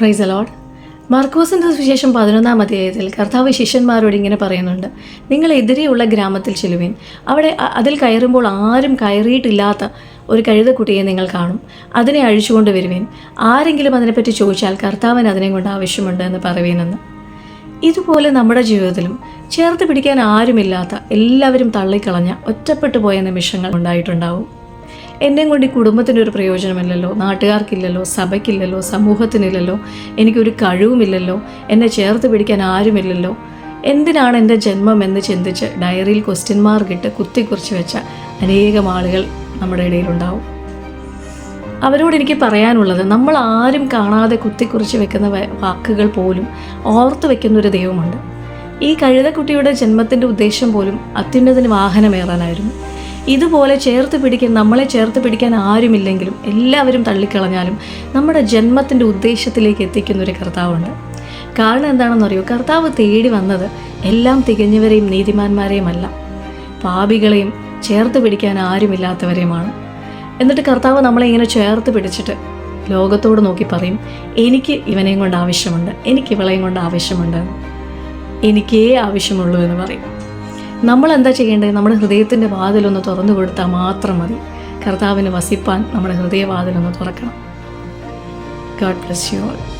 Price allowed മാർക്കോസിന്റെ സുവിശേഷം പതിനൊന്നാം അധ്യായത്തിൽ കർത്താവ് ശിഷ്യന്മാരോട് ഇങ്ങനെ പറയുന്നുണ്ട്. നിങ്ങൾ എതിരെയുള്ള ഗ്രാമത്തിൽ ചെല്ലുവിൻ. അവിടെ അതിൽ കയറുമ്പോൾ ആരും കയറിയിട്ടില്ലാത്ത ഒരു കഴുതക്കുട്ടിയെ നിങ്ങൾ കാണും. അതിനെ അഴിച്ചുകൊണ്ട് വരുവിൻ. ആരെങ്കിലും അതിനെപ്പറ്റി ചോദിച്ചാൽ കർത്താവിന് അതിനെ കൊണ്ട് ആവശ്യമുണ്ട് എന്ന് പറയുവീനെന്ന് ഇതുപോലെ നമ്മുടെ ജീവിതത്തിലും ചേർത്ത് പിടിക്കാൻ ആരുമില്ലാത്ത എല്ലാവരും തള്ളിക്കളഞ്ഞ ഒറ്റപ്പെട്ടു പോയ നിമിഷങ്ങൾ ഉണ്ടായിട്ടുണ്ടാവും. എന്നെയും കൊണ്ട് ഈ കുടുംബത്തിനൊരു പ്രയോജനമില്ലല്ലോ. നാട്ടുകാർക്കില്ലല്ലോ സഭയ്ക്കില്ലല്ലോ സമൂഹത്തിനില്ലല്ലോ എനിക്കൊരു കഴിവുമില്ലല്ലോ എന്നെ ചേർത്ത് പിടിക്കാൻ ആരുമില്ലല്ലോ. എന്തിനാണ് എന്റെ ജന്മം എന്ന് ചിന്തിച്ച് ഡയറിയിൽ ക്വസ്റ്റ്യൻ മാർക്ക് ഇട്ട് കുത്തിക്കുറിച്ച് വെച്ച അനേകം ആളുകൾ നമ്മുടെ ഇടയിലുണ്ടാവും. അവരോട് എനിക്ക് പറയാനുള്ളത് നമ്മൾ ആരും കാണാതെ കുത്തിക്കുറിച്ച് വെക്കുന്ന വാക്കുകൾ പോലും ഓർത്ത് വെക്കുന്ന ഒരു ദൈവമുണ്ട്. ഈ കഴുതക്കുട്ടിയുടെ ജന്മത്തിന്റെ ഉദ്ദേശം പോലും അത്യുന്നതിന് വാഹനമേറാനായിരുന്നു. ഇതുപോലെ ചേർത്ത് പിടിക്കാൻ നമ്മളെ ചേർത്ത് പിടിക്കാൻ ആരുമില്ലെങ്കിലും എല്ലാവരും തള്ളിക്കളഞ്ഞാലും നമ്മുടെ ജന്മത്തിന്റെ ഉദ്ദേശത്തിലേക്ക് എത്തിക്കുന്ന ഒരു കർത്താവുണ്ട്. കാരണം എന്താണെന്നറിയോ കർത്താവ് തേടി വന്നത് എല്ലാം തികഞ്ഞവരെയും നീതിമാന്മാരെയുമല്ല പാപികളെയും ചേർത്ത് പിടിക്കാൻ ആരുമില്ലാത്തവരെയുമാണ്. എന്നിട്ട് കർത്താവ് നമ്മളെ ഇങ്ങനെ ചേർത്ത് പിടിച്ചിട്ട് ലോകത്തോട് നോക്കി പറയും എനിക്ക് ഇവനെയും കൊണ്ട് ആവശ്യമുണ്ട്. എനിക്ക് ഇവളെയും കൊണ്ട് ആവശ്യമുണ്ട്. എനിക്കേ ആവശ്യമുള്ളൂ എന്ന് പറയും. നമ്മൾ എന്താ ചെയ്യേണ്ടത് നമ്മുടെ ഹൃദയത്തിന്റെ വാതിലൊന്ന് തുറന്നു കൊടുത്താൽ മാത്രം മതി. കർത്താവിന് വസിപ്പാൻ നമ്മുടെ ഹൃദയവാതിലൊന്ന് തുറക്കണം. God bless you all